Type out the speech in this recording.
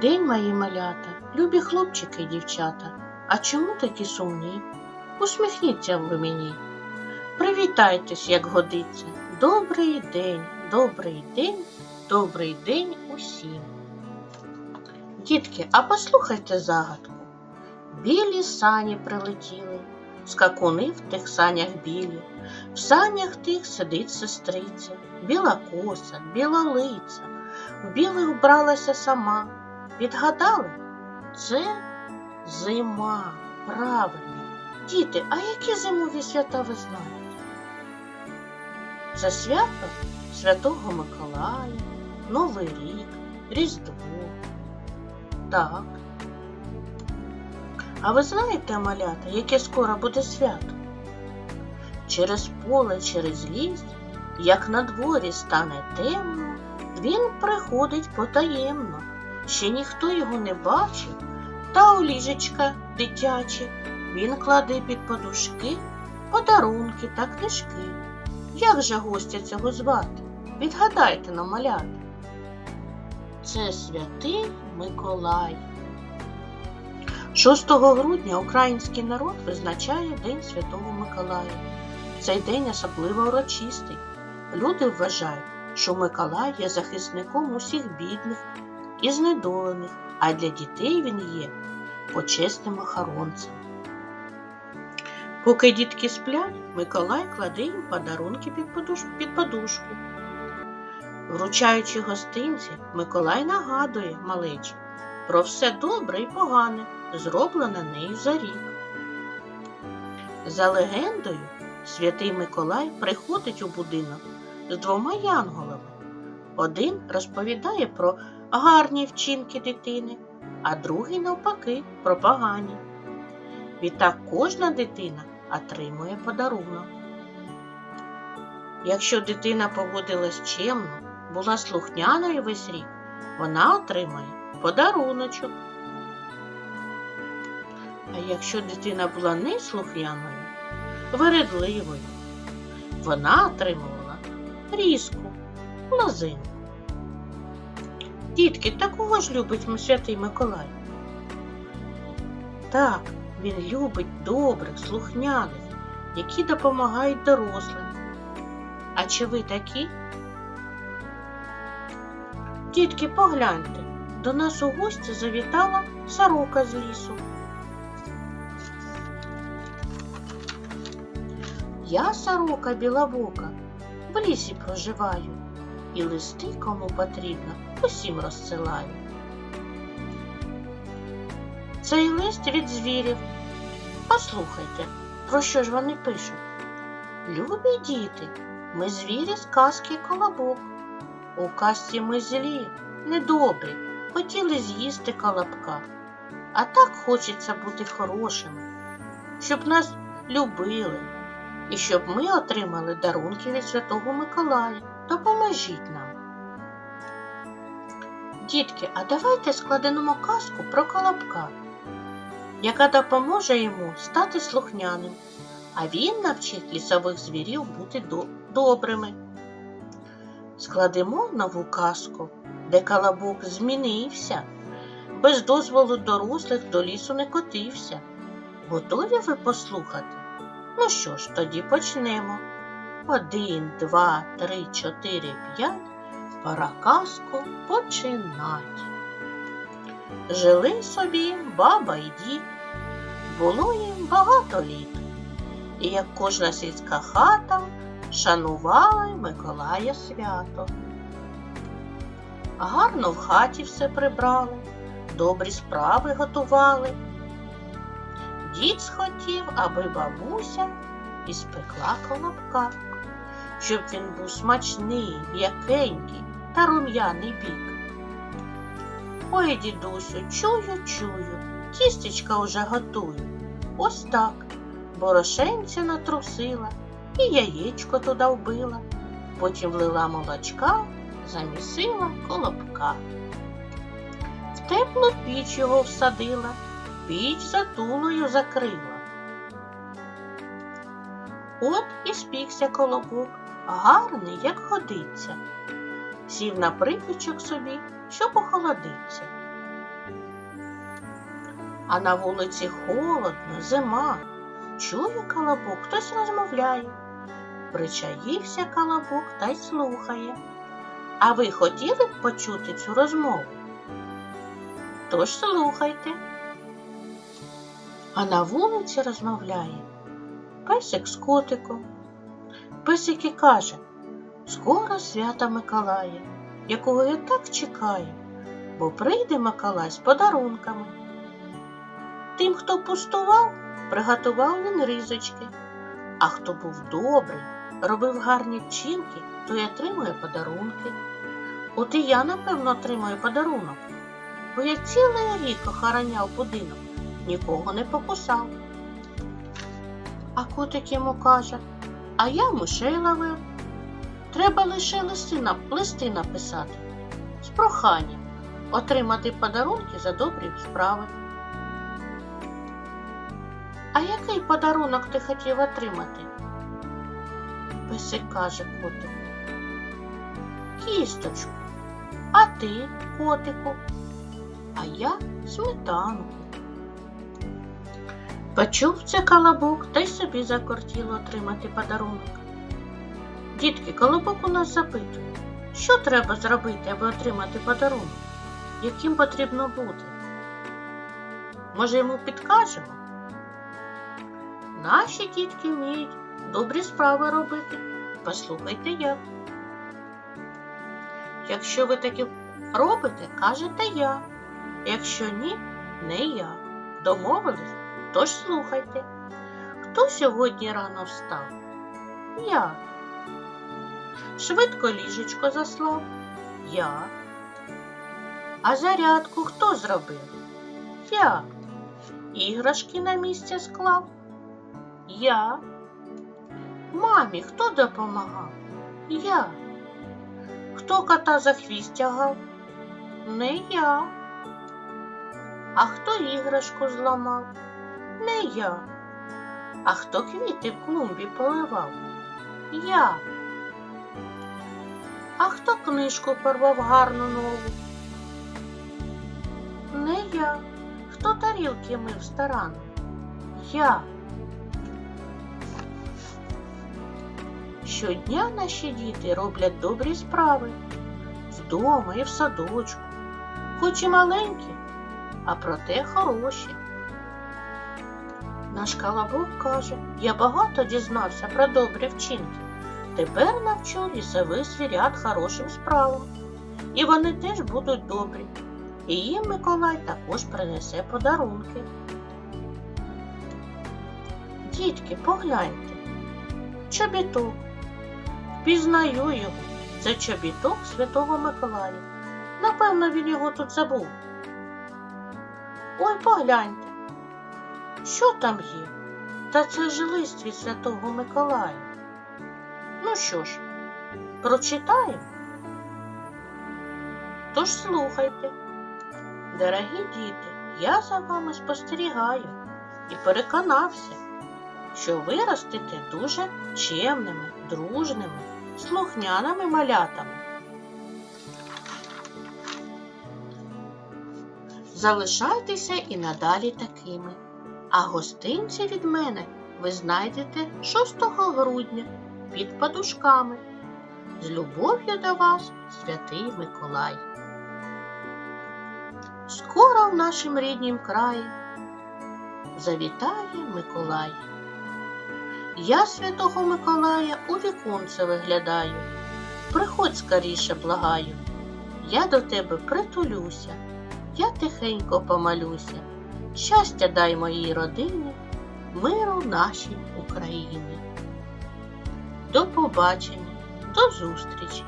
день, мої малята, любі хлопчики і дівчата. А чому такі сумні? Усміхніться ви мені. Привітайтесь, як годиться. Добрий день, добрий день, добрий день усім. Дітки, а послухайте загадку. Білі сані прилетіли, скакуни в тих санях білі, в санях тих сидить сестриця, біла коса, біла лиця, в білих вбралася сама. Відгадали? Це зима. Правильно. Діти, а які зимові свята ви знаєте? Це свято Святого Миколая, Новий рік, Різдво. Так. А ви знаєте, малята, яке скоро буде свято? Через поле, через ліс, як на дворі стане темно, він приходить потаємно. Ще ніхто його не бачив, та у ліжечка дитяче він кладе під подушки подарунки та книжки. Як же гостя цього звати? Відгадайте на малята. Це святий Миколай. 6 грудня український народ визначає День Святого Миколая. Цей день особливо урочистий. Люди вважають, що Миколай є захисником усіх бідних і знедолених, а для дітей він є почесним охоронцем. Поки дітки сплять, Миколай кладе їм подарунки під, подуш... під подушку. Вручаючи гостинці, Миколай нагадує малечі про все добре і погане, зроблене нею за рік. За легендою, святий Миколай приходить у будинок з двома янголами. Один розповідає про гарні вчинки дитини, а другий, навпаки, про погані. Відтак кожна дитина отримує подарунок. Якщо дитина поводилась чемно, була слухняною весь рік, вона отримає подаруночок. А якщо дитина була неслухняною, вередливою, вона отримувала різку, лозинку. Дітки, такого ж любить святий Миколай. Так, він любить добрих, слухняних, які допомагають дорослим. А чи ви такі? Дітки, погляньте, до нас у гості завітала сорока з лісу. Я сорока білобока, в лісі проживаю, і листи, кому потрібно, усім розсилаю. Цей лист від звірів. Послухайте, про що ж вони пишуть? Любі діти, ми звірі з казки колобок. У казці ми злі, недобрі, хотіли з'їсти колобка. А так хочеться бути хорошими, щоб нас любили і щоб ми отримали дарунки від Святого Миколая. Допоможіть нам. Дітки, а давайте складемо казку про колобка яка допоможе йому стати слухняним, а він навчить лісових звірів бути до... добрими. Складемо нову казку, де колобок змінився, без дозволу дорослих до лісу не котився. Готові ви послухати? Ну що ж, тоді почнемо. Один, два, три, чотири, п'ять. Пора казку починать. Жили собі баба і дід, було їм багато літ, і як кожна сільська хата шанувала Миколая свято. Гарно в хаті все прибрали, добрі справи готували. Дід схотів, аби бабуся іспекла колобка, щоб він був смачний, м'якенький та рум'яний бік. Ой, дідусю, чую, чую, тістечка уже готую. Ось так. Борошенця натрусила і яєчко туди вбила. Потім влила молочка, замісила колобка. В теплу піч його всадила, піч затулою закрила. От і спікся колобок, гарний, як годиться. Сів на припічок собі щоб охолодиться. А на вулиці холодно, зима. Чує колобок, хтось розмовляє. Причаївся колобок та й слухає. А ви хотіли б почути цю розмову? Тож слухайте. А на вулиці розмовляє песик з котиком. Песик і каже, скоро свята Миколая, якого я так чекаю, бо прийде Миколай з подарунками. Тим, хто пустував, приготував він ризочки, а хто був добрий, робив гарні вчинки, той отримує подарунки. От і я, напевно, отримаю подарунок, бо я цілий рік охороняв будинок, нікого не покусав. А котик йому каже, а я мишей ловив. Треба лише листи, листи написати з проханням отримати подарунки за добрі справи. А який подарунок ти хотів отримати? Песик каже котику. Кісточку. А ти, котику? А я сметанку. Почув це колобок та й собі закортіло отримати подарунок. Дітки, колобок у нас запитує, що треба зробити, аби отримати подарунок? Яким потрібно бути? Може, йому підкажемо? Наші дітки вміють добрі справи робити. Послухайте як. Якщо ви таки робите, кажете я. Якщо ні, не я. Домовились? Тож слухайте. Хто сьогодні рано встав? Я. Швидко ліжечко заслав? Я. А зарядку хто зробив? Я. Іграшки на місце склав? Я. Мамі хто допомагав? Я. Хто кота за хвіст тягав? Не я. А хто іграшку зламав? Не я. А хто квіти в клумбі поливав? Я. А хто книжку порвав гарну нову? Не я. Хто тарілки мив старанно? Я. Щодня наші діти роблять добрі справи вдома і в садочку, хоч і маленькі, а проте хороші. Наш колобок каже, я багато дізнався про добрі вчинки. Тепер навчу лісових звірят хорошим справам. І вони теж будуть добрі. І їм Миколай також принесе подарунки. Дітки, погляньте. Чобіток. Впізнаю його. Це чобіток Святого Миколая. Напевно, він його тут забув. Ой, погляньте. Що там є? Та це ж лист від Святого Миколая. Ну що ж, прочитаємо? Тож слухайте. Дорогі діти, я за вами спостерігаю і переконався, що ви ростете дуже чемними, дружними, слухняними малятами. Залишайтеся і надалі такими. А гостинці від мене ви знайдете 6 грудня під подушками. З любов'ю до вас, святий Миколай. Скоро в нашім ріднім краї завітає Миколай. Я святого Миколая у віконце виглядаю. Приходь скоріше, благаю. Я до тебе притулюся, я тихенько помолюся. Щастя дай моїй родині, миру нашій Україні. До побачення, до зустрічі!